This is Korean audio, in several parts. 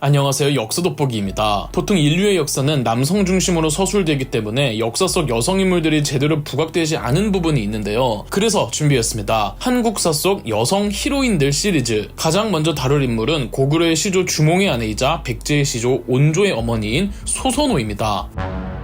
안녕하세요. 역사 돋보기입니다. 보통 인류의 역사는 남성 중심으로 서술되기 때문에 역사 속 여성 인물들이 제대로 부각되지 않은 부분이 있는데요. 그래서 준비했습니다. 한국사 속 여성 히로인들 시리즈. 가장 먼저 다룰 인물은 고구려의 시조 주몽의 아내이자 백제의 시조 온조의 어머니인 소선호입니다.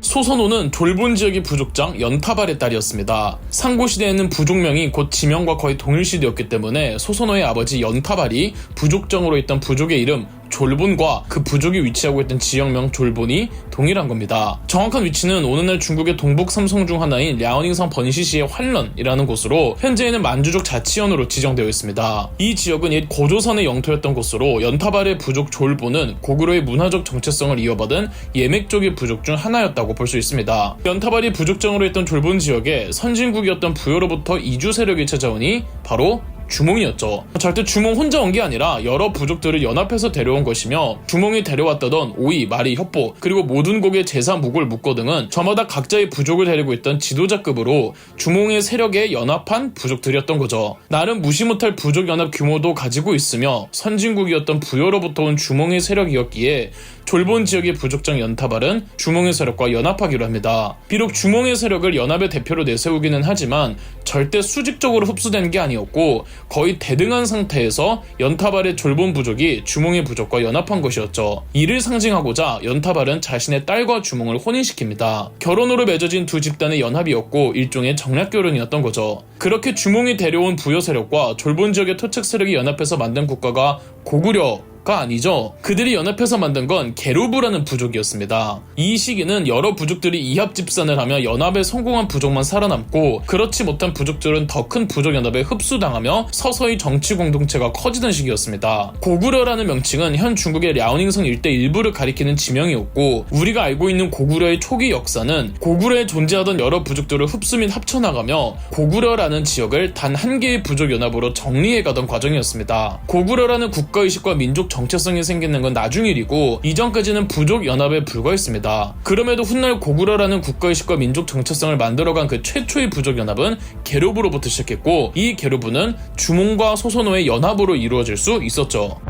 소선호는 돌본 지역의 부족장 연타발의 딸이었습니다. 상고시대에는 부족명이 곧 지명과 거의 동일시대였기 때문에 소선호의 아버지 연타발이 부족장으로 있던 부족의 이름 졸본과 그 부족이 위치하고 있던 지역명 졸본이 동일한 겁니다. 정확한 위치는 오늘날 중국의 동북 삼성 중 하나인 랴오닝성 번시시의 환런이라는 곳으로 현재에는 만주족 자치현으로 지정되어 있습니다. 이 지역은 옛 고조선의 영토였던 곳으로 연타발의 부족 졸본은 고구려의 문화적 정체성을 이어받은 예맥족의 부족 중 하나였다고 볼 수 있습니다. 연타발이 부족장으로 있던 졸본 지역에 선진국이었던 부여로부터 이주 세력이 찾아오니 바로 주몽이었죠. 절대 주몽 혼자 온 게 아니라 여러 부족들을 연합해서 데려온 것이며 주몽이 데려왔다던 오이, 마리, 협보 그리고 모든 곡의 제사, 묵을, 묵고 등은 저마다 각자의 부족을 데리고 있던 지도자급으로 주몽의 세력에 연합한 부족들이었던 거죠. 나름 무시 못할 부족 연합 규모도 가지고 있으며 선진국이었던 부여로부터 온 주몽의 세력이었기에 졸본 지역의 부족장 연타발은 주몽의 세력과 연합하기로 합니다. 비록 주몽의 세력을 연합의 대표로 내세우기는 하지만 절대 수직적으로 흡수된 게 아니었고 거의 대등한 상태에서 연타발의 졸본 부족이 주몽의 부족과 연합한 것이었죠. 이를 상징하고자 연타발은 자신의 딸과 주몽을 혼인시킵니다. 결혼으로 맺어진 두 집단의 연합이었고 일종의 정략 결혼이었던 거죠. 그렇게 주몽이 데려온 부여 세력과 졸본 지역의 토착 세력이 연합해서 만든 국가가 고구려 가 아니죠. 그들이 연합해서 만든 건 게루브라는 부족이었습니다. 이 시기는 여러 부족들이 이합 집산을 하며 연합에 성공한 부족만 살아남고 그렇지 못한 부족들은 더 큰 부족 연합에 흡수당하며 서서히 정치 공동체가 커지던 시기였습니다. 고구려라는 명칭은 현 중국의 랴오닝성 일대 일부를 가리키는 지명이었고 우리가 알고 있는 고구려의 초기 역사는 고구려에 존재하던 여러 부족들을 흡수 및 합쳐나가며 고구려라는 지역을 단 한 개의 부족 연합으로 정리해가던 과정이었습니다. 고구려라는 국가의식과 민족 정체성이 생기는 건 나중 일이고 이전까지는 부족 연합에 불과했습니다. 그럼에도 훗날 고구려라는 국가의식과 민족 정체성을 만들어간 그 최초의 부족 연합은 게르부로부터 시작했고 이 게르부는 주몽과 소선호의 연합으로 이루어질 수 있었죠.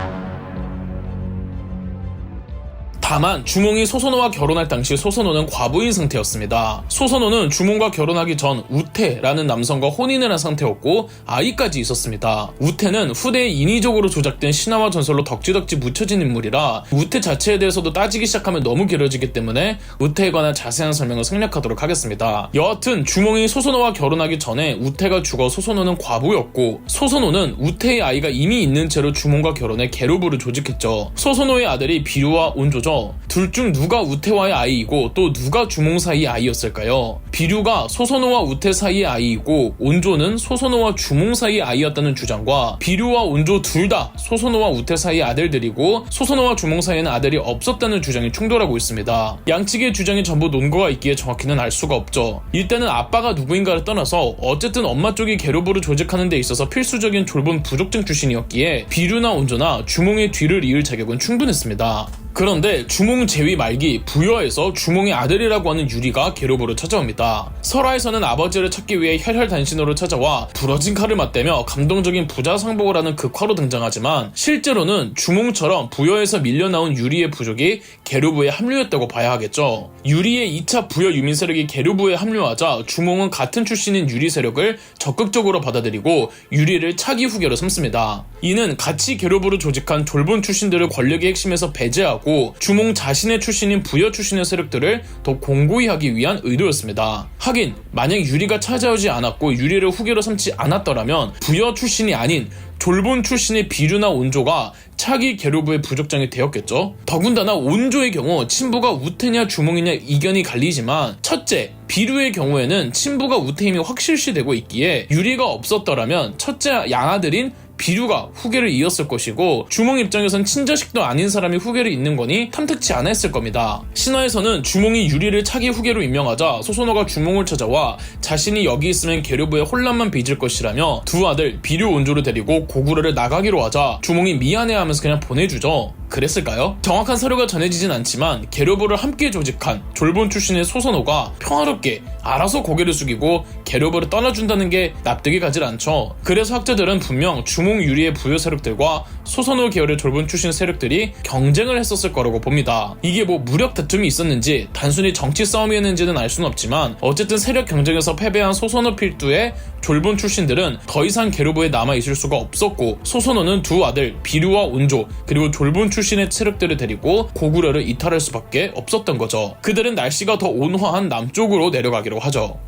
다만 주몽이 소선호와 결혼할 당시 소선호는 과부인 상태였습니다. 소선호는 주몽과 결혼하기 전 우태라는 남성과 혼인을 한 상태였고 아이까지 있었습니다. 우태는 후대에 인위적으로 조작된 신화와 전설로 덕지덕지 묻혀진 인물이라 우태 자체에 대해서도 따지기 시작하면 너무 길어지기 때문에 우태에 관한 자세한 설명을 생략하도록 하겠습니다. 여하튼 주몽이 소선호와 결혼하기 전에 우태가 죽어 소선호는 과부였고 소선호는 우태의 아이가 이미 있는 채로 주몽과 결혼해 게루부를 조직했죠. 소선호의 아들이 비류와 온조 죠. 둘중 누가 우태와의 아이이고 또 누가 주몽 사이의 아이였을까요? 비류가 소선호와 우태 사이의 아이이고 온조는 소선호와 주몽 사이의 아이였다는 주장과 비류와 온조 둘 다 소선호와 우태 사이의 아들들이고 소선호와 주몽 사이에는 아들이 없었다는 주장이 충돌하고 있습니다. 양측의 주장이 전부 논거가 있기에 정확히는 알 수가 없죠. 일단은 아빠가 누구인가를 떠나서 어쨌든 엄마 쪽이 게로부를 조직하는 데 있어서 필수적인 졸본 부족증 출신이었기에 비류나 온조나 주몽의 뒤를 이을 자격은 충분했습니다. 그런데 주몽 제위 말기 부여에서 주몽의 아들이라고 하는 유리가 게로부로 찾아옵니다. 설화에서는 아버지를 찾기 위해 혈혈단신으로 찾아와 부러진 칼을 맞대며 감동적인 부자 상복을 하는 극화로 등장하지만 실제로는 주몽처럼 부여에서 밀려나온 유리의 부족이 게르부에 합류했다고 봐야 하겠죠. 유리의 2차 부여 유민 세력이 게르부에 합류하자 주몽은 같은 출신인 유리 세력을 적극적으로 받아들이고 유리를 차기 후계로 삼습니다. 이는 같이 게르부를 조직한 졸본 출신들을 권력의 핵심에서 배제하고 하고 주몽 자신의 출신인 부여 출신의 세력들을 더 공고히 하기 위한 의도였습니다. 하긴 만약 유리가 찾아오지 않았고 유리를 후계로 삼지 않았더라면 부여 출신이 아닌 졸본 출신의 비류나 온조가 차기 게르부의 부족장이 되었겠죠. 더군다나 온조의 경우 친부가 우태냐 주몽이냐 이견이 갈리지만 첫째 비류의 경우에는 친부가 우태임이 확실시되고 있기에 유리가 없었더라면 첫째 양아들인 비류가 후계를 이었을 것이고 주몽 입장에선 친자식도 아닌 사람이 후계를 잇는 거니 탐탁치 않았을 겁니다. 신화에서는 주몽이 유리를 차기 후계로 임명하자 소선호가 주몽을 찾아와 자신이 여기 있으면 게르부에 혼란만 빚을 것이라며 두 아들 비류 온조를 데리고 고구려를 나가기로 하자 주몽이 미안해하면서 그냥 보내주죠. 그랬을까요? 정확한 사료가 전해지진 않지만 게르부를 함께 조직한 졸본 출신의 소선호가 평화롭게 알아서 고개를 숙이고 게르부를 떠나준다는 게 납득이 가질 않죠. 그래서 학자들은 분명 주몽 유리의 부여 세력들과 소선호 계열의 졸본 출신 세력들이 경쟁을 했었을 거라고 봅니다. 이게 뭐 무력 다툼이 있었는지 단순히 정치 싸움이었는지는 알 수는 없지만 어쨌든 세력 경쟁에서 패배한 소선호 필두의 졸본 출신들은 더 이상 게르보에 남아 있을 수가 없었고 소선호는 두 아들 비류와 온조 그리고 졸본 출신의 세력들을 데리고 고구려를 이탈할 수밖에 없었던 거죠. 그들은 날씨가 더 온화한 남쪽으로 내려가기로 하죠.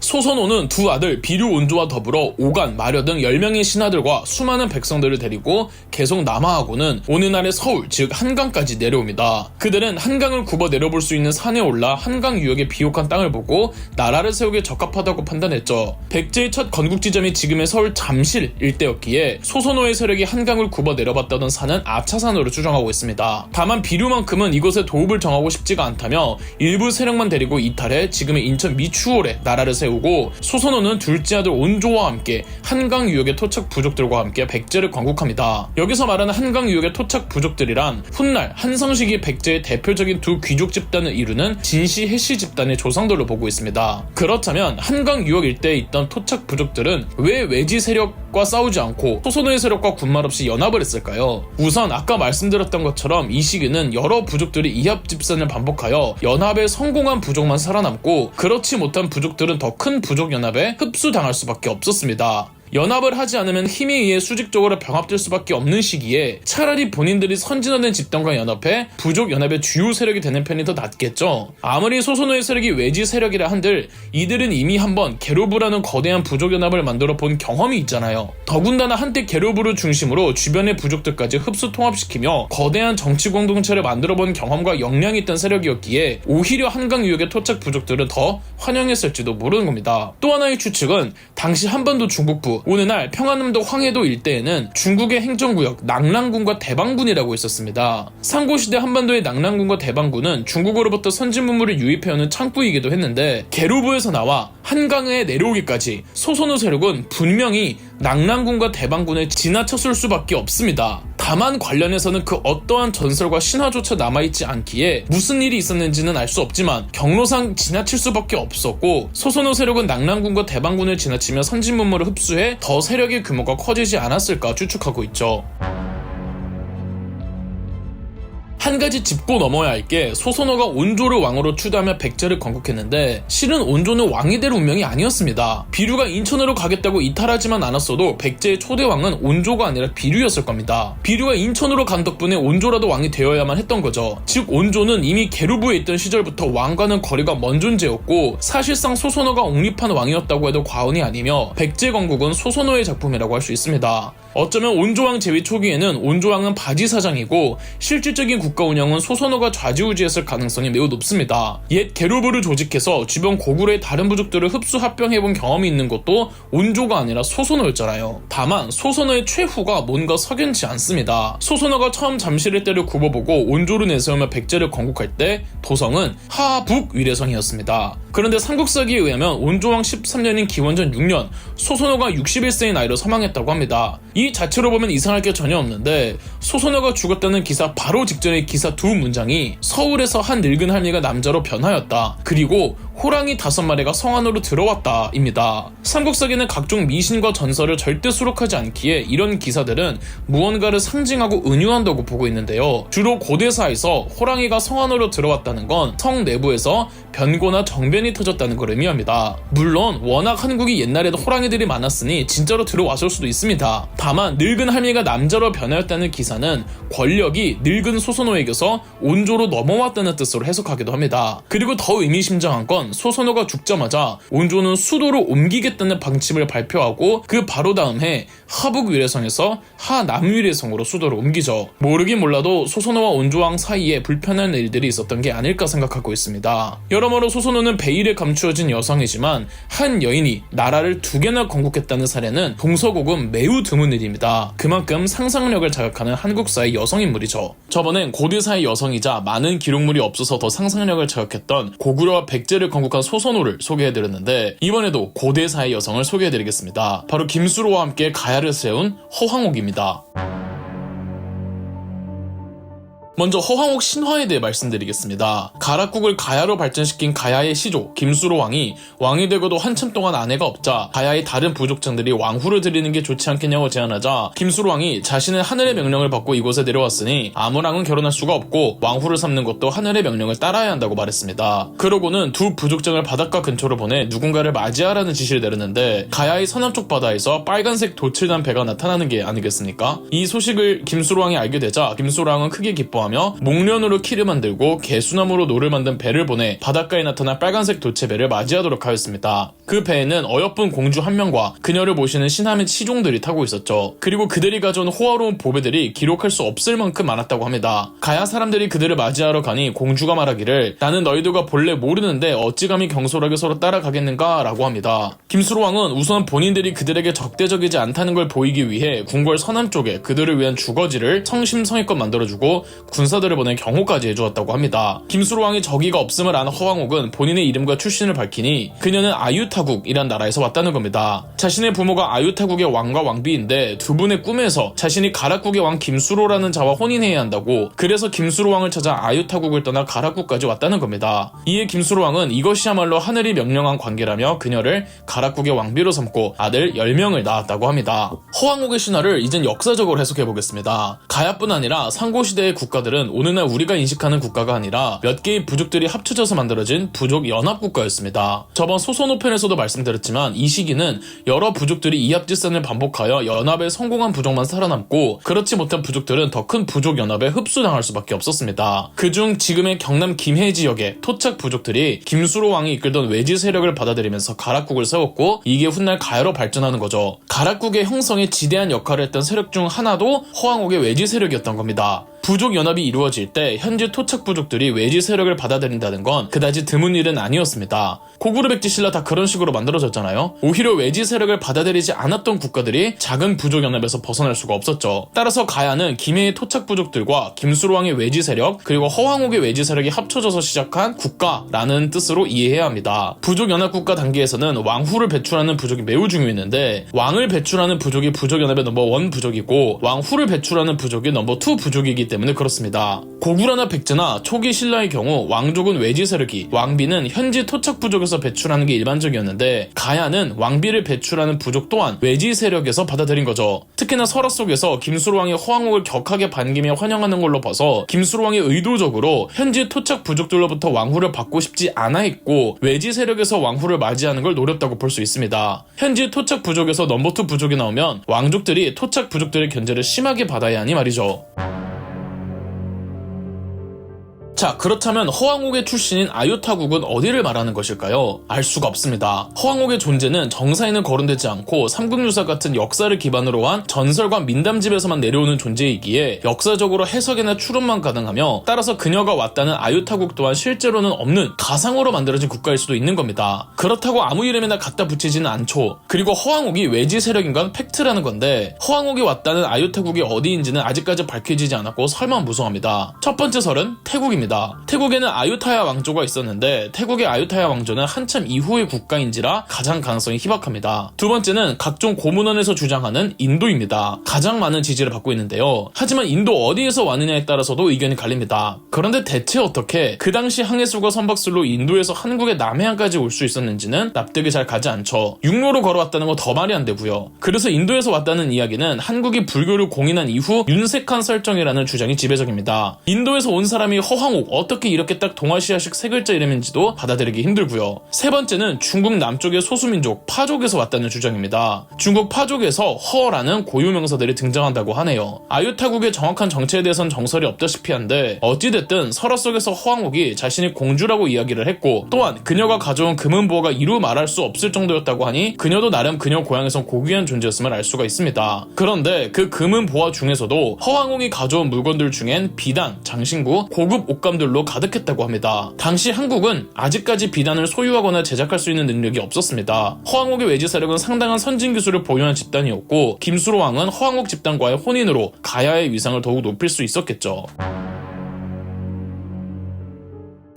소선호는 두 아들 비류 온조와 더불어 오간, 마려 등 10명의 신하들과 수많은 백성들을 데리고 계속 남하하고는 오늘날의 서울, 즉 한강까지 내려옵니다. 그들은 한강을 굽어 내려볼 수 있는 산에 올라 한강 유역의 비옥한 땅을 보고 나라를 세우기에 적합하다고 판단했죠. 백제의 첫 건국 지점이 지금의 서울 잠실 일대였기에 소선호의 세력이 한강을 굽어 내려봤다던 산은 아차산으로 추정하고 있습니다. 다만 비류만큼은 이곳에 도읍을 정하고 싶지가 않다며 일부 세력만 데리고 이탈해 지금의 인천 미추홀에 나라를 세우 고 소선호는 둘째 아들 온조와 함께 한강 유역의 토착 부족들과 함께 백제를 건국합니다. 여기서 말하는 한강 유역의 토착 부족들이란 훗날 한성시기 백제의 대표적인 두 귀족 집단을 이루는 진시 해시 집단의 조상들로 보고 있습니다. 그렇다면 한강 유역 일대에 있던 토착 부족들은 왜 외지 세력과 싸우지 않고 소선호의 세력과 군말 없이 연합을 했을까요? 우선 아까 말씀드렸던 것처럼 이 시기는 여러 부족들이 이합 집산을 반복하여 연합에 성공한 부족만 살아남고 그렇지 못한 부족들은 더큰 부족 연합에 흡수당할 수밖에 없었습니다. 연합을 하지 않으면 힘에 의해 수직적으로 병합될 수밖에 없는 시기에 차라리 본인들이 선진화된 집단과 연합해 부족 연합의 주요 세력이 되는 편이 더 낫겠죠. 아무리 소선호의 세력이 외지 세력이라 한들 이들은 이미 한번 게로브라는 거대한 부족 연합을 만들어 본 경험이 있잖아요. 더군다나 한때 게로브를 중심으로 주변의 부족들까지 흡수 통합시키며 거대한 정치 공동체를 만들어 본 경험과 역량이 있던 세력이었기에 오히려 한강 유역의 토착 부족들은 더 환영했을지도 모르는 겁니다. 또 하나의 추측은 당시 한반도 중북부 오늘날 평안남도 황해도 일대에는 중국의 행정구역 낙랑군과 대방군이라고 있었습니다. 상고시대 한반도의 낙랑군과 대방군은 중국으로부터 선진 문물을 유입해오는 창구이기도 했는데 게루브에서 나와 한강에 내려오기까지 소선호 세력은 분명히 낙랑군과 대방군을 지나쳤을 수밖에 없습니다. 다만 관련해서는 그 어떠한 전설과 신화조차 남아있지 않기에 무슨 일이 있었는지는 알 수 없지만 경로상 지나칠 수밖에 없었고 소선호 세력은 낙랑군과 대방군을 지나치며 선진 문물을 흡수해 더 세력의 규모가 커지지 않았을까 추측하고 있죠. 한 가지 짚고 넘어야 할 게 소선호가 온조를 왕으로 추대하며 백제를 건국했는데 실은 온조는 왕이 될 운명이 아니었습니다. 비류가 인천으로 가겠다고 이탈하지만 않았어도 백제의 초대 왕은 온조가 아니라 비류였을 겁니다. 비류가 인천으로 간 덕분에 온조라도 왕이 되어야만 했던 거죠. 즉 온조는 이미 게르부에 있던 시절부터 왕과는 거리가 먼 존재였고 사실상 소선호가 옹립한 왕이었다고 해도 과언이 아니며 백제 건국은 소선호의 작품이라고 할 수 있습니다. 어쩌면 온조왕 제위 초기에는 온조왕은 바지 사장이고 실질적인 국가 운영은 소선호가 좌지우지했을 가능성이 매우 높습니다. 옛 게르부를 조직해서 주변 고구려의 다른 부족들을 흡수 합병해본 경험이 있는 것도 온조가 아니라 소선호였잖아요. 다만 소선호의 최후가 뭔가 석연치 않습니다. 소선호가 처음 잠실의 때를 굽어보고 온조를 내세우며 백제를 건국할 때 도성은 하북 위례성이었습니다. 그런데 삼국사기에 의하면 온조왕 13년인 기원전 6년 소선호가 61세의 나이로 사망했다고 합니다. 이 자체로 보면 이상할 게 전혀 없는데 소선호가 죽었다는 기사 바로 직전의 기사 두 문장이 서울에서 한 늙은 할미가 남자로 변하였다. 그리고 호랑이 다섯 마리가 성 안으로 들어왔다입니다. 삼국사기는 각종 미신과 전설을 절대 수록하지 않기에 이런 기사들은 무언가를 상징하고 은유한다고 보고 있는데요. 주로 고대사에서 호랑이가 성 안으로 들어왔다는 건 성 내부에서 변고나 정변이 터졌다는 걸 의미합니다. 물론 워낙 한국이 옛날에도 호랑이들이 많았으니 진짜로 들어왔을 수도 있습니다. 다만 늙은 할미가 남자로 변하였다는 기사는 권력이 늙은 소선호에게서 온조로 넘어왔다는 뜻으로 해석하기도 합니다. 그리고 더 의미심장한 건 소선호가 죽자마자 온조는 수도로 옮기겠다는 방침을 발표하고 그 바로 다음 해 하북 위례성에서 하남 위례성으로 수도를 옮기죠. 모르긴 몰라도 소선호와 온조왕 사이에 불편한 일들이 있었던 게 아닐까 생각하고 있습니다. 여러모로 소선호는 베일에 감추어진 여성이지만 한 여인이 나라를 두 개나 건국했다는 사례는 동서고금 매우 드문 일입니다. 그만큼 상상력을 자극하는 한국사의 여성인물이죠. 저번엔 고대사의 여성이자 많은 기록물이 없어서 더 상상력을 자극했던 고구려와 백제를 건국한 소선호를 소개해드렸는데 이번에도 고대사의 여성을 소개해드리겠습니다. 바로 김수로와 함께 가야를 세운 허황옥입니다. 먼저 허황옥 신화에 대해 말씀드리겠습니다. 가락국을 가야로 발전시킨 가야의 시조 김수로 왕이 왕이 되고도 한참 동안 아내가 없자 가야의 다른 부족장들이 왕후를 드리는 게 좋지 않겠냐고 제안하자 김수로 왕이 자신은 하늘의 명령을 받고 이곳에 내려왔으니 아무랑은 결혼할 수가 없고 왕후를 삼는 것도 하늘의 명령을 따라야 한다고 말했습니다. 그러고는 두 부족장을 바닷가 근처로 보내 누군가를 맞이하라는 지시를 내렸는데 가야의 서남쪽 바다에서 빨간색 돛을 단 배가 나타나는 게 아니겠습니까? 이 소식을 김수로 왕이 알게 되자 김수로 왕은 크게 기뻐하며 목련으로 키를 만들고 개수나무로 노를 만든 배를 보내 바닷가에 나타난 빨간색 돛의 배를 맞이하도록 하였습니다. 그 배에는 어여쁜 공주 한 명과 그녀를 모시는 신하의 시종들이 타고 있었죠. 그리고 그들이 가져온 호화로운 보배들이 기록할 수 없을 만큼 많았다고 합니다. 가야 사람들이 그들을 맞이하러 가니 공주가 말하기를 나는 너희들과 본래 모르는데 어찌 감히 경솔하게 서로 따라가겠는가 라고 합니다. 김수로 왕은 우선 본인들이 그들에게 적대적이지 않다는 걸 보이기 위해 궁궐 서남 쪽에 그들을 위한 주거지를 성심성의껏 만들어주고 군사들을 보내 경호까지 해주었다고 합니다. 김수로 왕이 적의가 없음을 아는 허왕옥은 본인의 이름과 출신을 밝히니 그녀는 아유타 국이란 나라에서 왔다는 겁니다. 자신의 부모가 아유타국의 왕과 왕비인데 두 분의 꿈에서 자신이 가락국의 왕 김수로라는 자와 혼인해야 한다고 그래서 김수로 왕을 찾아 아유타국을 떠나 가락국까지 왔다는 겁니다. 이에 김수로 왕은 이것이야말로 하늘이 명령한 관계라며 그녀를 가락국의 왕비로 삼고 아들 10명을 낳았다고 합니다. 허왕옥의 신화를 이젠 역사적으로 해석해 보겠습니다. 가야뿐 아니라 상고시대의 국가들은 오늘날 우리가 인식하는 국가가 아니라 몇 개의 부족들이 합쳐져서 만들어진 부족 연합국가였습니다. 저번 소선호 편에서 도 말씀드렸지만 이 시기는 여러 부족들이 이합집산을 반복하여 연합에 성공한 부족만 살아남고 그렇지 못한 부족들은 더 큰 부족 연합에 흡수당할 수밖에 없었습니다. 그중 지금의 경남 김해 지역의 토착 부족들이 김수로 왕이 이끌던 외지 세력을 받아들이면서 가락국을 세웠고 이게 훗날 가야로 발전하는 거죠. 가락국의 형성에 지대한 역할을 했던 세력 중 하나도 허왕옥의 외지 세력이었던 겁니다. 부족 연합이 이루어질 때 현재 토착 부족들이 외지 세력을 받아들인다는 건 그다지 드문 일은 아니었습니다. 고구려 백지 신라 다 그런 식으로 만들어졌잖아요. 오히려 외지 세력을 받아들이지 않았던 국가들이 작은 부족 연합에서 벗어날 수가 없었죠. 따라서 가야는 김해의 토착 부족들과 김수로 왕의 외지 세력 그리고 허왕옥의 외지 세력이 합쳐져서 시작한 국가라는 뜻으로 이해해야 합니다. 부족 연합 국가 단계에서는 왕후를 배출하는 부족이 매우 중요했는데 왕을 배출하는 부족이 부족 연합의 넘버 원 부족이고 왕후를 배출하는 부족이 넘버 투 부족이기 때문에 그렇습니다. 고구려나 백제나 초기 신라의 경우 왕족은 외지 세력이 왕비는 현지 토착 부족에서 배출하는 게 일반적이었는데 가야는 왕비를 배출하는 부족 또한 외지 세력에서 받아들인 거죠. 특히나 설화 속에서 김수로 왕이 허왕옥을 격하게 반기며 환영하는 걸로 봐서 김수로 왕이 의도적으로 현지 토착 부족들로부터 왕후를 받고 싶지 않아 했고 외지 세력에서 왕후를 맞이하는 걸 노렸다고 볼 수 있습니다. 현지 토착 부족에서 넘버 투 부족이 나오면 왕족들이 토착 부족들의 견제를 심하게 받아야 하니 말이죠. 자, 그렇다면 허왕옥의 출신인 아유타국은 어디를 말하는 것일까요? 알 수가 없습니다. 허왕옥의 존재는 정사에는 거론되지 않고 삼국유사 같은 역사를 기반으로 한 전설과 민담집에서만 내려오는 존재이기에 역사적으로 해석이나 추론만 가능하며 따라서 그녀가 왔다는 아유타국 또한 실제로는 없는 가상으로 만들어진 국가일 수도 있는 겁니다. 그렇다고 아무 이름이나 갖다 붙이지는 않죠. 그리고 허왕옥이 외지 세력인 건 팩트라는 건데 허왕옥이 왔다는 아유타국이 어디인지는 아직까지 밝혀지지 않았고 설만무성합니다. 첫 번째 설은 태국입니다. 태국에는 아유타야 왕조가 있었는데 태국의 아유타야 왕조는 한참 이후의 국가인지라 가장 가능성이 희박합니다. 두 번째는 각종 고문원에서 주장하는 인도입니다. 가장 많은 지지를 받고 있는데요. 하지만 인도 어디에서 왔느냐에 따라서도 의견이 갈립니다. 그런데 대체 어떻게 그 당시 항해술과 선박술로 인도에서 한국의 남해안까지 올 수 있었는지는 납득이 잘 가지 않죠. 육로로 걸어왔다는 거 더 말이 안 되고요. 그래서 인도에서 왔다는 이야기는 한국이 불교를 공인한 이후 윤색한 설정이라는 주장이 지배적입니다. 인도에서 온 사람이 허황 어떻게 이렇게 딱 동아시아식 세 글자 이름인지도 받아들이기 힘들고요. 세 번째는 중국 남쪽의 소수민족 파족에서 왔다는 주장입니다. 중국 파족에서 허라는 고유 명사들이 등장한다고 하네요. 아유타국의 정확한 정체에 대해선 정설이 없다시피 한데 어찌됐든 설화 속에서 허왕옥이 자신이 공주라고 이야기를 했고 또한 그녀가 가져온 금은보화가 이루 말할 수 없을 정도였다고 하니 그녀도 나름 그녀 고향에선 고귀한 존재였음을 알 수가 있습니다. 그런데 그 금은보화 중에서도 허왕옥이 가져온 물건들 중엔 비단, 장신구, 고급 옷감 물감들로 가득했다고 합니다. 당시 한국은 아직까지 비단을 소유하거나 제작할 수 있는 능력이 없었습니다. 허왕옥의 외지 세력은 상당한 선진 기술을 보유한 집단이었고 김수로 왕은 허왕옥 집단과의 혼인으로 가야의 위상을 더욱 높일 수 있었겠죠.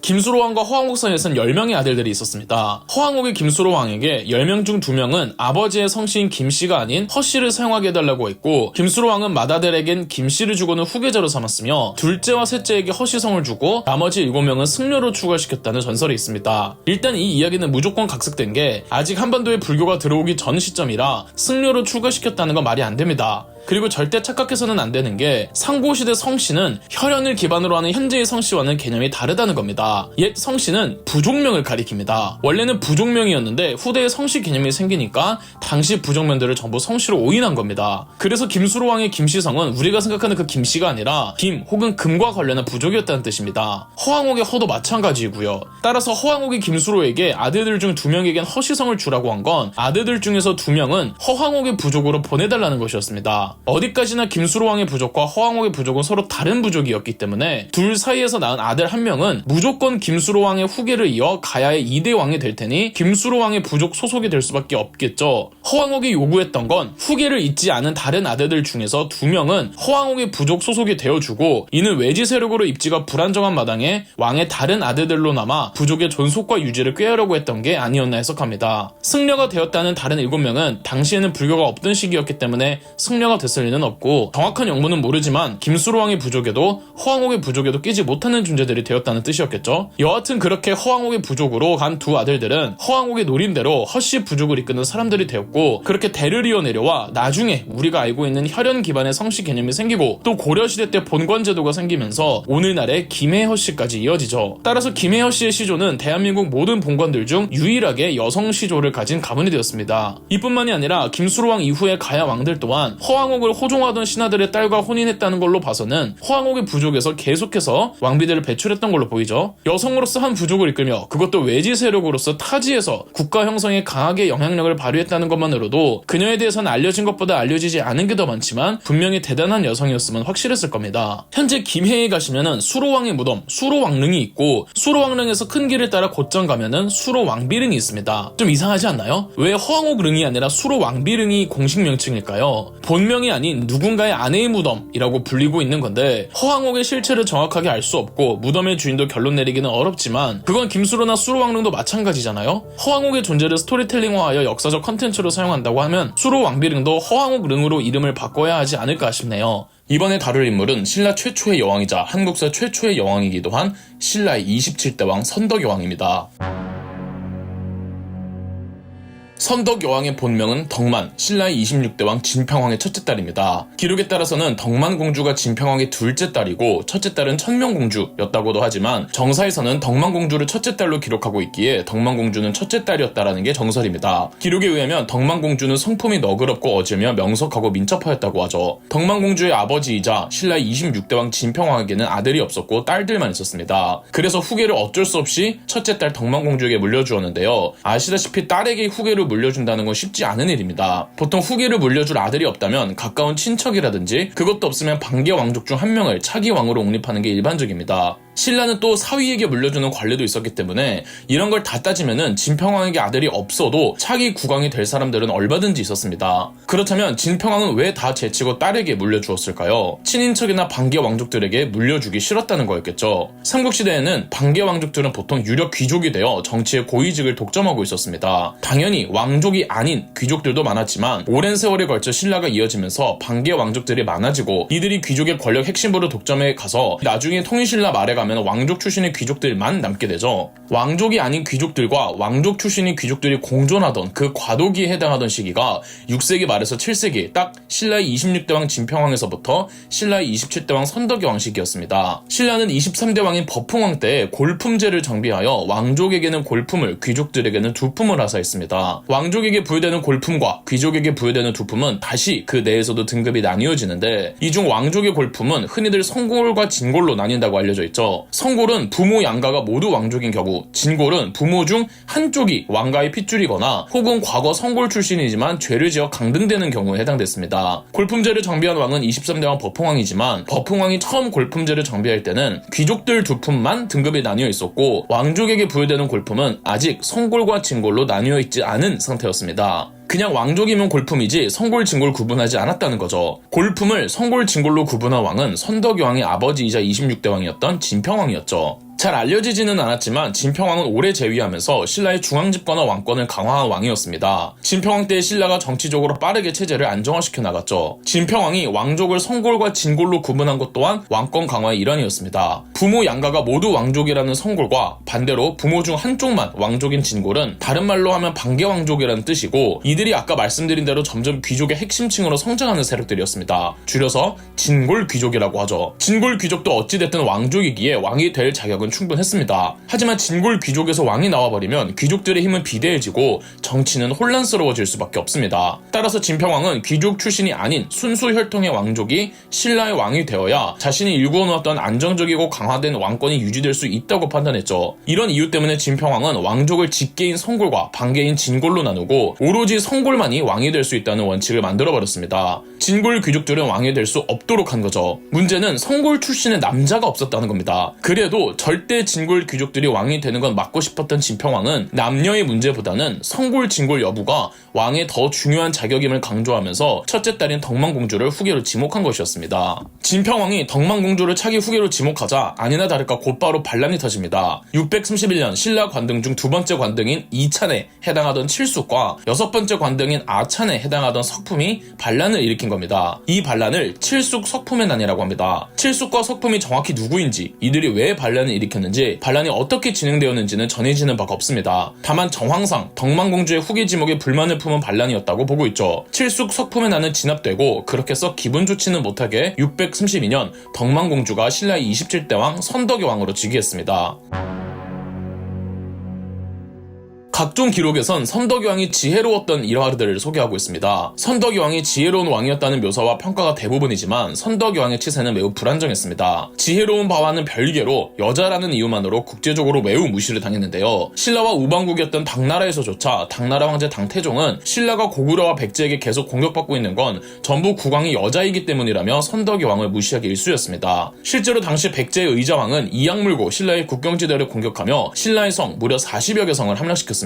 김수로 왕과 허왕옥 사이에선 10명의 아들들이 있었습니다. 허왕옥이 김수로 왕에게 10명 중 2명은 아버지의 성씨인 김씨가 아닌 허씨를 사용하게 해달라고 했고 김수로 왕은 맏아들에겐 김씨를 주고는 후계자로 삼았으며 둘째와 셋째에게 허씨성을 주고 나머지 7명은 승려로 추가시켰다는 전설이 있습니다. 일단 이 이야기는 무조건 각색된 게 아직 한반도에 불교가 들어오기 전 시점이라 승려로 추가시켰다는 건 말이 안 됩니다. 그리고 절대 착각해서는 안 되는 게 상고시대 성씨는 혈연을 기반으로 하는 현재의 성씨와는 개념이 다르다는 겁니다. 옛 성씨는 부족명을 가리킵니다. 원래는 부족명이었는데 후대에 성씨 개념이 생기니까 당시 부족명들을 전부 성씨로 오인한 겁니다. 그래서 김수로 왕의 김씨성은 우리가 생각하는 그 김씨가 아니라 김 혹은 금과 관련한 부족이었다는 뜻입니다. 허왕옥의 허도 마찬가지이고요. 따라서 허왕옥이 김수로에게 아들들 중 두 명에겐 허씨성을 주라고 한 건 아들들 중에서 두 명은 허황옥의 부족으로 보내달라는 것이었습니다. 어디까지나 김수로 왕의 부족과 허황옥의 부족은 서로 다른 부족이었기 때문에 둘 사이에서 낳은 아들 한 명은 무조건 김수로 왕의 후계를 이어 가야의 2대 왕이 될 테니 김수로 왕의 부족 소속이 될 수밖에 없겠죠. 허황옥이 요구했던 건 후계를 잇지 않은 다른 아들들 중에서 두 명은 허황옥의 부족 소속이 되어주고 이는 외지 세력으로 입지가 불안정한 마당에 왕의 다른 아들들로 남아 부족의 존속과 유지를 꾀하려고 했던 게 아니었나 해석합니다. 승려가 되었다는 다른 7명은 당시에는 불교가 없던 시기였기 때문에 승려가 됐을 리는 없고 정확한 영문은 모르지만 김수로 왕의 부족에도 허황옥의 부족에도 끼지 못하는 존재들이 되었다는 뜻이었겠죠. 여하튼 그렇게 허황옥의 부족으로 간 두 아들들은 허황옥의 노린대로 허씨 부족을 이끄는 사람들이 되었고 그렇게 대를 이어 내려와 나중에 우리가 알고 있는 혈연 기반의 성씨 개념이 생기고 또 고려시대 때 본관 제도가 생기면서 오늘날의 김해허 씨까지 이어지죠. 따라서 김해허 씨의 시조는 대한민국 모든 본관들 중 유일하게 여성 시조를 가진 가문이 되었습니다. 이뿐만이 아니라 김수로 왕 이후의 가야 왕들 또한 허 황옥을 호종하던 신하들의 딸과 혼인했다는 걸로 봐서는 허황옥의 부족에서 계속해서 왕비들을 배출했던 걸로 보이죠. 여성으로서 한 부족을 이끌며 그것도 외지 세력으로서 타지에서 국가 형성에 강하게 영향력을 발휘했다는 것만으로도 그녀에 대해서는 알려진 것보다 알려지지 않은 게 더 많지만 분명히 대단한 여성이었으면 확실했을 겁니다. 현재 김해에 가시면은 수로왕의 무덤 수로왕릉이 있고 수로왕릉에서 큰 길을 따라 곧장 가면은 수로왕비릉이 있습니다. 좀 이상하지 않나요? 왜 허황옥릉이 아니라 수로왕비릉이 공식 명칭일까요? 본명 이 아닌 누군가의 아내의 무덤이라고 불리고 있는 건데 허황옥의 실체를 정확하게 알 수 없고 무덤의 주인도 결론 내리기는 어렵지만 그건 김수로나 수로왕릉도 마찬가지잖아요. 허황옥의 존재를 스토리텔링화하여 역사적 컨텐츠로 사용한다고 하면 수로왕비릉도 허황옥릉으로 이름을 바꿔야 하지 않을까 싶네요. 이번에 다룰 인물은 신라 최초의 여왕이자 한국사 최초의 여왕이기도 한 신라의 27대 왕 선덕여왕입니다. 선덕 여왕의 본명은 덕만, 신라의 26대 왕 진평왕의 첫째 딸입니다. 기록에 따라서는 덕만 공주가 진평왕의 둘째 딸이고 첫째 딸은 천명 공주였다고도 하지만 정사에서는 덕만 공주를 첫째 딸로 기록하고 있기에 덕만 공주는 첫째 딸이었다라는 게 정설입니다. 기록에 의하면 덕만 공주는 성품이 너그럽고 어지며 명석하고 민첩하였다고 하죠. 덕만 공주의 아버지이자 신라의 26대 왕 진평왕에게는 아들이 없었고 딸들만 있었습니다. 그래서 후계를 어쩔 수 없이 첫째 딸 덕만 공주에게 물려주었는데요. 아시다시피 딸에게 후계를 물려준다는 건 쉽지 않은 일입니다. 보통 후계를 물려줄 아들이 없다면 가까운 친척이라든지 그것도 없으면 반개 왕족 중 한 명을 차기 왕으로 옹립하는 게 일반적입니다. 신라는 또 사위에게 물려주는 관례도 있었기 때문에 이런 걸 다 따지면은 진평왕에게 아들이 없어도 차기 국왕이 될 사람들은 얼마든지 있었습니다. 그렇다면 진평왕은 왜 다 제치고 딸에게 물려주었을까요? 친인척이나 반개 왕족들에게 물려주기 싫었다는 거였겠죠. 삼국시대에는 반개 왕족들은 보통 유력 귀족이 되어 정치의 고위직을 독점하고 있었습니다. 당연히 왕족이 아닌 귀족들도 많았지만 오랜 세월에 걸쳐 신라가 이어지면서 반개 왕족들이 많아지고 이들이 귀족의 권력 핵심부를 독점해 가서 나중에 통일신라 말에 가면 왕족 출신의 귀족들만 남게 되죠. 왕족이 아닌 귀족들과 왕족 출신의 귀족들이 공존하던 그 과도기에 해당하던 시기가 6세기 말에서 7세기 딱 신라의 26대 왕 진평왕에서부터 신라의 27대 왕 선덕여 왕 시기였습니다. 신라는 23대 왕인 버풍왕 때 골품제를 정비하여 왕족에게는 골품을 귀족들에게는 두품을 하사했습니다. 왕족에게 부여되는 골품과 귀족에게 부여되는 두품은 다시 그 내에서도 등급이 나뉘어지는데 이 중 왕족의 골품은 흔히들 성골과 진골로 나뉜다고 알려져 있죠. 성골은 부모 양가가 모두 왕족인 경우, 진골은 부모 중 한쪽이 왕가의 핏줄이거나 혹은 과거 성골 출신이지만 죄를 지어 강등되는 경우에 해당됐습니다. 골품제를 정비한 왕은 23대 왕 버풍왕이지만 버풍왕이 처음 골품제를 정비할 때는 귀족들 두 품만 등급이 나뉘어 있었고 왕족에게 부여되는 골품은 아직 성골과 진골로 나뉘어 있지 않은 상태였습니다. 그냥 왕족이면 골품이지 성골 진골 구분하지 않았다는 거죠. 골품을 성골 진골로 구분한 왕은 선덕여왕의 아버지이자 26대 왕이었던 진평왕이었죠. 잘 알려지지는 않았지만 진평왕은 오래 재위하면서 신라의 중앙집권과 왕권을 강화한 왕이었습니다. 진평왕 때 신라가 정치적으로 빠르게 체제를 안정화시켜 나갔죠. 진평왕이 왕족을 성골과 진골로 구분한 것 또한 왕권 강화의 일환이었습니다. 부모 양가가 모두 왕족이라는 성골과 반대로 부모 중 한쪽만 왕족인 진골은 다른 말로 하면 반개왕족이라는 뜻이고 이들이 아까 말씀드린 대로 점점 귀족의 핵심층으로 성장하는 세력들이었습니다. 줄여서 진골 귀족이라고 하죠. 진골 귀족도 어찌됐든 왕족이기에 왕이 될 자격은 충분했습니다. 하지만 진골 귀족에서 왕이 나와버리면 귀족들의 힘은 비대해지고 정치는 혼란스러워질 수밖에 없습니다. 따라서 진평왕은 귀족 출신이 아닌 순수 혈통의 왕족이 신라의 왕이 되어야 자신이 일구어놓았던 안정적이고 강화된 왕권이 유지될 수 있다고 판단했죠. 이런 이유 때문에 진평왕은 왕족을 직계인 성골과 반계인 진골로 나누고 오로지 성골만이 왕이 될 수 있다는 원칙을 만들어버렸습니다. 진골 귀족들은 왕이 될 수 없도록 한 거죠. 문제는 성골 출신의 남자가 없었다는 겁니다. 그래도 절대 진골 귀족들이 왕이 되는 건 막고 싶었던 진평왕은 남녀의 문제보다는 성골 진골 여부가 왕의 더 중요한 자격임을 강조하면서 첫째 딸인 덕망공주를 후계로 지목한 것이었습니다. 진평왕이 덕망공주를 차기 후계로 지목하자 아니나 다를까 곧바로 반란이 터집니다. 631년 신라 관등 중 두 번째 관등인 이찬에 해당하던 칠숙과 여섯 번째 관등인 아찬에 해당하던 석품이 반란을 일으킨 겁니다. 이 반란을 칠숙 석품의 난이라고 합니다. 칠숙과 석품이 정확히 누구인지 이들이 왜 반란을 일으켰는지 반란이 어떻게 진행되었는지는 전해지는 바가 없습니다. 다만 정황상 덕망공주의 후계 지목에 불만을 품은 반란이었다고 보고 있죠. 칠숙 석품의 난은 진압되고 그렇게 썩 기분 좋지는 못하게 632년 덕망공주가 신라의 27대 왕 선덕의 왕으로 즉위했습니다. 각종 기록에선 선덕이 왕이 지혜로웠던 일화들을 소개하고 있습니다. 선덕이 왕이 지혜로운 왕이었다는 묘사와 평가가 대부분이지만 선덕이 왕의 치세는 매우 불안정했습니다. 지혜로운 바와는 별개로 여자라는 이유만으로 국제적으로 매우 무시를 당했는데요. 신라와 우방국이었던 당나라에서조차 당나라 황제 당태종은 신라가 고구려와 백제에게 계속 공격받고 있는 건 전부 국왕이 여자이기 때문이라며 선덕이 왕을 무시하기 일쑤였습니다. 실제로 당시 백제의 의자왕은 이악 물고 신라의 국경지대를 공격하며 신라의 성 무려 40여 개 성을 함락시켰습니다.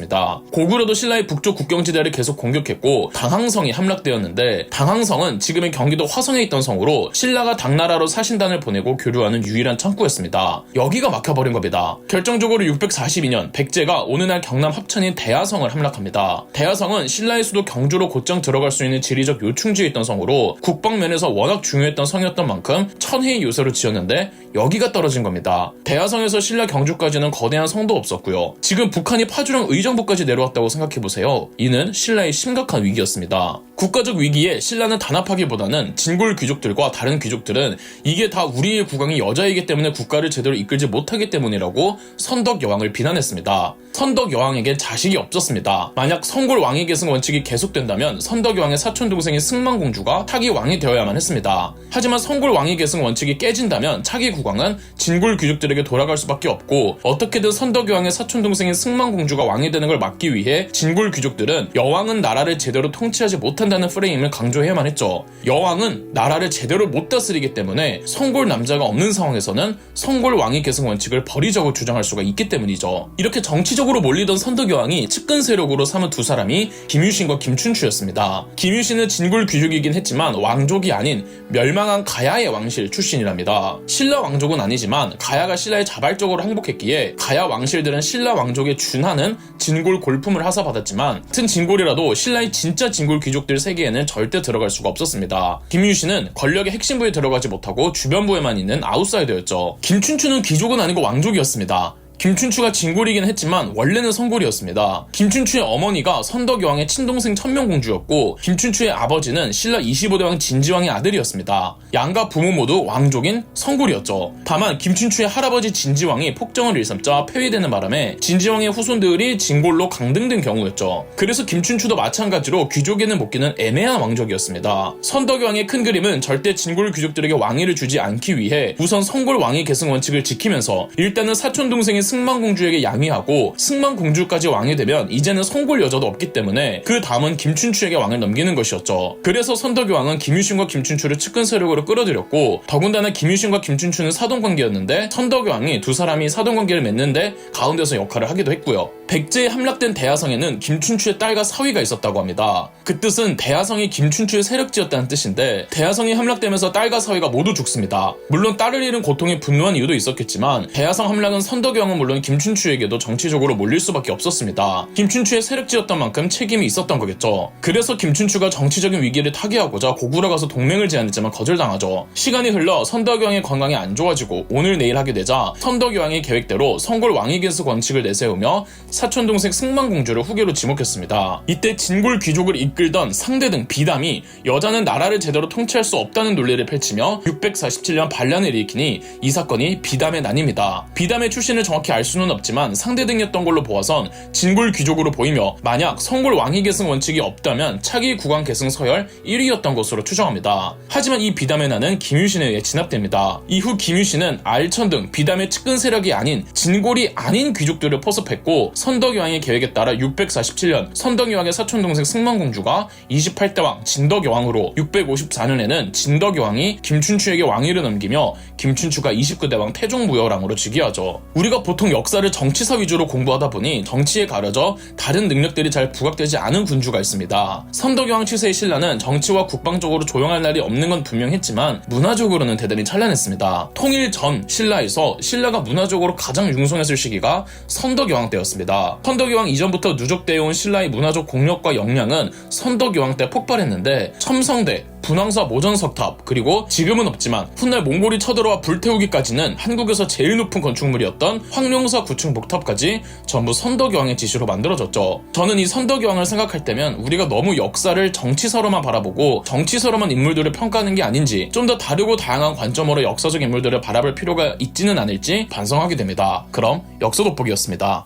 고구려도 신라의 북쪽 국경지대를 계속 공격했고 당항성이 함락되었는데 당항성은 지금의 경기도 화성에 있던 성으로 신라가 당나라로 사신단을 보내고 교류하는 유일한 창구였습니다. 여기가 막혀버린 겁니다. 결정적으로 642년 백제가 어느 날 경남 합천인 대하성을 함락합니다. 대하성은 신라의 수도 경주로 곧장 들어갈 수 있는 지리적 요충지에 있던 성으로 국방면에서 워낙 중요했던 성이었던 만큼 천혜의 요새로 지었는데 여기가 떨어진 겁니다. 대하성에서 신라 경주까지는 거대한 성도 없었고요. 지금 북한이 파주랑 의 정부까지 내려왔다고 생각해보세요. 이는 신라의 심각한 위기였습니다. 국가적 위기에 신라는 단합하기보다는 진골 귀족들과 다른 귀족들은 이게 다 우리의 국왕이 여자이기 때문에 국가를 제대로 이끌지 못하기 때문이라고 선덕 여왕을 비난했습니다. 선덕 여왕에겐 자식이 없었습니다. 만약 성골 왕위 계승 원칙이 계속된다면 선덕 여왕의 사촌 동생인 승만공주가 차기 왕이 되어야만 했습니다. 하지만 성골 왕위 계승 원칙이 깨진다면 차기 국왕은 진골 귀족들에게 돌아갈 수밖에 없고 어떻게든 선덕 여왕의 사촌 동생인 승만공주가 왕이 되는 걸 막기 위해 진골 귀족들은 여왕은 나라를 제대로 통치하지 못한 다는 프레임을 강조해야만 했죠. 여왕은 나라를 제대로 못 다스리기 때문에 성골 남자가 없는 상황에서는 성골 왕위 계승 원칙을 버리자고 주장할 수가 있기 때문이죠. 이렇게 정치적으로 몰리던 선덕 여왕이 측근 세력으로 삼은 두 사람이 김유신과 김춘추였습니다. 김유신은 진골 귀족이긴 했지만 왕족이 아닌 멸망한 가야의 왕실 출신이랍니다. 신라 왕족은 아니지만 가야가 신라에 자발적으로 항복했기에 가야 왕실들은 신라 왕족에 준하는 진골 골품을 하사받았지만 같은 진골이라도 신라의 진짜 진골 귀족들 세계에는 절대 들어갈 수가 없었습니다. 김유신은 권력의 핵심부에 들어가지 못하고 주변부에만 있는 아웃사이더였죠. 김춘추는 귀족은 아니고 왕족이었습니다. 김춘추가 진골이긴 했지만 원래는 성골이었습니다. 김춘추의 어머니가 선덕여왕의 친동생 천명공주였고 김춘추의 아버지는 신라 25대왕 진지왕의 아들이었습니다. 양가 부모 모두 왕족인 성골이었죠. 다만 김춘추의 할아버지 진지왕이 폭정을 일삼자 폐위되는 바람에 진지왕의 후손들이 진골로 강등된 경우였죠. 그래서 김춘추도 마찬가지로 귀족에는 못 끼는 애매한 왕족이었습니다. 선덕여왕의 큰 그림은 절대 진골 귀족들에게 왕위를 주지 않기 위해 우선 성골 왕위 계승 원칙을 지키면서 일단은 사촌 동생인 승만공주에게 양위하고 승만공주까지 왕이 되면 이제는 성골 여자도 없기 때문에 그 다음은 김춘추에게 왕을 넘기는 것이었죠. 그래서 선덕여 왕은 김유신과 김춘추를 측근 세력으로 끌어들였고 더군다나 김유신과 김춘추는 사돈 관계였는데 선덕여 왕이 두 사람이 사돈 관계를 맺는데 가운데서 역할을 하기도 했고요. 백제에 함락된 대하성에는 김춘추의 딸과 사위가 있었다고 합니다. 그 뜻은 대하성이 김춘추의 세력지였다는 뜻인데 대하성이 함락되면서 딸과 사위가 모두 죽습니다. 물론 딸을 잃은 고통에 분노한 이유도 있었겠지만 대하성 함락은 선덕여왕은 물론 김춘추에게도 정치적으로 몰릴 수밖에 없었습니다. 김춘추의 세력지였던 만큼 책임이 있었던 거겠죠. 그래서 김춘추가 정치적인 위기를 타개하고자 고구려 가서 동맹을 제안했지만 거절당하죠. 시간이 흘러 선덕여왕의 건강이 안 좋아지고 오늘 내일 하게 되자 선덕여왕의 계획대로 성골 왕위계수 원칙을 내세우며 사촌 동생 승만공주를 후계로 지목했습니다. 이때 진골 귀족을 이끌던 상대 등 비담이 여자는 나라를 제대로 통치할 수 없다는 논리를 펼치며 647년 반란을 일으키니 이 사건이 비담의 난입니다. 비담의 출신을 정확히 알 수는 없지만 상대 등이었던 걸로 보아선 진골 귀족으로 보이며 만약 성골 왕위 계승 원칙이 없다면 차기 국왕 계승 서열 1위였던 것으로 추정합니다. 하지만 이 비담의 난은 김유신에 의해 진압됩니다. 이후 김유신은 알천 등 비담의 측근 세력이 아닌 진골이 아닌 귀족들을 포섭했고 선덕여왕의 계획에 따라 647년 선덕여왕의 사촌 동생 승만공주가 28대 왕 진덕여왕으로 654년에는 진덕여왕이 김춘추에게 왕위를 넘기며 김춘추가 29대 왕 태종무여왕으로 즉위하죠. 우리가 보통 역사를 정치사 위주로 공부하다 보니 정치에 가려져 다른 능력들이 잘 부각되지 않은 군주가 있습니다. 선덕여왕 치세의 신라는 정치와 국방적으로 조용할 날이 없는 건 분명했지만 문화적으로는 대단히 찬란했습니다. 통일 전 신라에서 신라가 문화적으로 가장 융성했을 시기가 선덕여왕 때였습니 다. 선덕여왕 이전부터 누적되어 온 신라의 문화적 공력과 역량은 선덕여왕 때 폭발했는데 첨성대, 분황사 모전석탑 그리고 지금은 없지만 훗날 몽골이 쳐들어와 불태우기까지는 한국에서 제일 높은 건축물이었던 황룡사 구층 목탑까지 전부 선덕여왕의 지시로 만들어졌죠. 저는 이 선덕여왕을 생각할 때면 우리가 너무 역사를 정치서로만 바라보고 정치서로만 인물들을 평가하는 게 아닌지 좀 더 다르고 다양한 관점으로 역사적 인물들을 바라볼 필요가 있지는 않을지 반성하게 됩니다. 그럼 역사 돋보기였습니다.